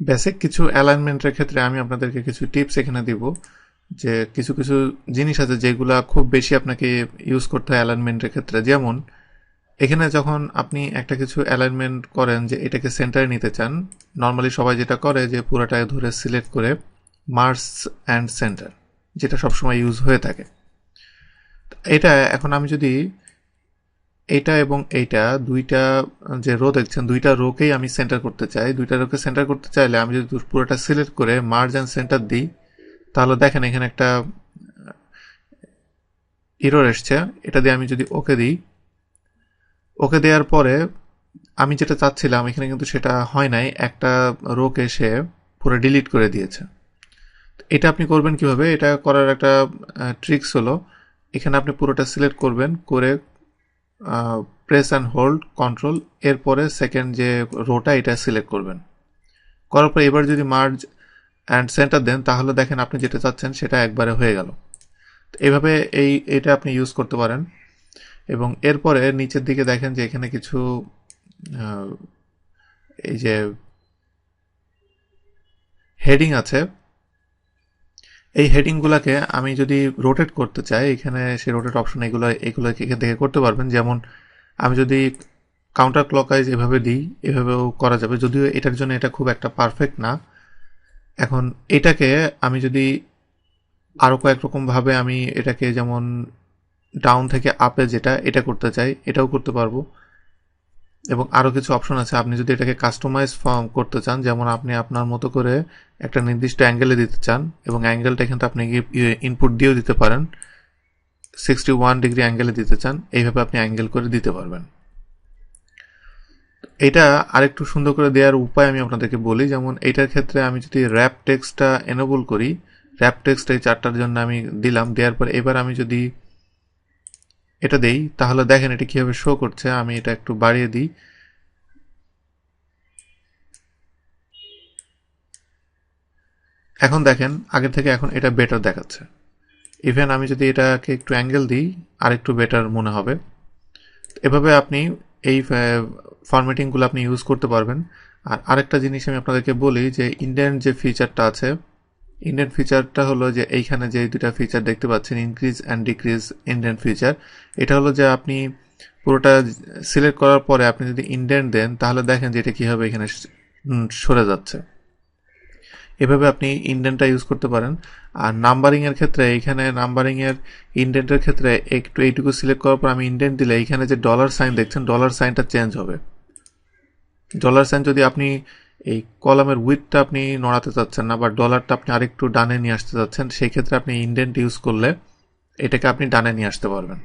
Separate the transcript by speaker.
Speaker 1: Basic কিছু অ্যালাইনমেন্টের ক্ষেত্রে আমি আপনাদেরকে কিছু টিপস এখানে দিব, যে কিছু কিছু জিনিস আছে যেগুলা খুব বেশি আপনাকে ইউজ করতে হয় অ্যালাইনমেন্টের ক্ষেত্রে। যেমন, এখানে যখন আপনি একটা কিছু অ্যালাইনমেন্ট করেন যে এটাকে সেন্টারে নিতে চান নর্মালি সবাই যেটা করে যে পুরোটা ধরে সিলেক্ট করে মার্স অ্যান্ড সেন্টার যেটা সবসময় ইউজ হয়ে থাকে। এটা এখন আমি যদি এইটা এবং এইটা, দুইটা, যে রো দেখছেন, দুইটা রোকেই আমি সেন্টার করতে চাই। দুইটা রোকে সেন্টার করতে চাইলে আমি যদি পুরোটা সিলেক্ট করে মার্জ অ্যান্ড সেন্টার দিই, তাহলে দেখেন এখানে একটা ইরোর এসছে। এটা দিয়ে আমি যদি ওকে দিই, ওকে দেওয়ার পরে আমি যেটা চাচ্ছিলাম, এখানে কিন্তু সেটা হয় নাই। একটা রোকে সে পুরো ডিলিট করে দিয়েছে। এটা আপনি করবেন কীভাবে? এটা করার একটা ট্রিক্স হলো, এখানে আপনি পুরোটা সিলেক্ট করবেন, করে প্রেস অ্যান্ড হোল্ড কন্ট্রোল এরপরে সেকেন্ড যে রোটা এটা সিলেক্ট করবেন। করার পর এবার যদি মার্জ অ্যান্ড সেন্টার দেন, তাহলে দেখেন আপনি যেটা চাচ্ছেন, সেটা একবারে হয়ে গেল। এভাবে এই, এটা আপনি ইউজ করতে পারেন। এবং এরপরে নিচের দিকে দেখেন যে এখানে কিছু এই যে হেডিং আছে। এই হেডিংগুলোকে আমি যদি রোটেট করতে চাই, এখানে সে রোটেট অপশন এগুলো এগুলো এখান থেকে করতে পারবেন। যেমন, আমি যদি কাউন্টার ক্লকওয়াইজ এভাবে দিই, এভাবেও করা যাবে। যদিও এটার জন্য এটা খুব একটা পারফেক্ট না। এখন এটাকে আমি যদি আরও কয়েক রকমভাবে আমি এটাকে যেমন ডাউন থেকে আপে যেটা, এটা করতে চাই, এটাও করতে পারব। এবং আরও কিছু অপশন আছে। আপনি যদি এটাকে কাস্টমাইজ ফর্ম করতে চান, যেমন আপনি আপনার মতো করে একটা নির্দিষ্ট অ্যাঙ্গেলে দিতে চান এবং অ্যাঙ্গেলটা কিন্তু আপনি ইনপুট দিয়েও দিতে পারেন। সিক্সটি ওয়ান ডিগ্রি অ্যাঙ্গেলে দিতে চান, এইভাবে আপনি অ্যাঙ্গেল করে দিতে পারবেন। এটা আরেকটু সুন্দর করে দেওয়ার উপায় আমি আপনাদেরকে বলি, যেমন এইটার ক্ষেত্রে আমি যদি র্যাপ টেক্সটটা এনেবল করি র্যাপ টেক্সট এই চারটার জন্য আমি দিলাম, দেওয়ার পর এবার আমি যদি এটা দেই, তাহলে দেখেন এটা কীভাবে শো করছে, আমি এটা একটু বাড়িয়ে দিই। এখন দেখেন আগের থেকে এখন এটা বেটার দেখাচ্ছে। ইভেন আমি যদি এটাকে একটু অ্যাঙ্গেল দিই আর একটু বেটার মনে হবে। এভাবে আপনি এই ফরম্যাটিংগুলো আপনি ইউজ করতে পারবেন। আর আরেকটা জিনিস আমি আপনাদেরকে বলি যে ইন্ডিয়ান যে ফিচারটা আছে ইন্ডিয়ান ফিচারটা হলো যে এইখানে যে দুটা ফিচার দেখতে পাচ্ছেন increase and decrease indent feature এটা হলো যে আপনি পুরোটা সিলেক্ট করার পরে আপনি যদি ইন্ডিয়ান দেন, তাহলে দেখেন যে এটা কীভাবে এখানে সরে যাচ্ছে। এভাবে আপনি ইন্ডেন্টটা ইউজ করতে পারেন। আর নাম্বারিংয়ের ক্ষেত্রে এইখানে নাম্বারিংয়ের ইন্ডেন্টের ক্ষেত্রে একটু এইটুকু সিলেক্ট করার পর আমি ইন্ডেন্ট দিলে এইখানে যে ডলার সাইন দেখছেন ডলার সাইনটা চেঞ্জ হবে। ডলার সাইন যদি আপনি এই কলামের উইথটা আপনি নড়াতে চাচ্ছেন না, বা ডলারটা আপনি আরেকটু ডানে নিয়ে আসতে চাচ্ছেন সেই ক্ষেত্রে আপনি ইন্ডেন্ট ইউজ করলে এটাকে আপনি ডানে নিয়ে আসতে পারবেন।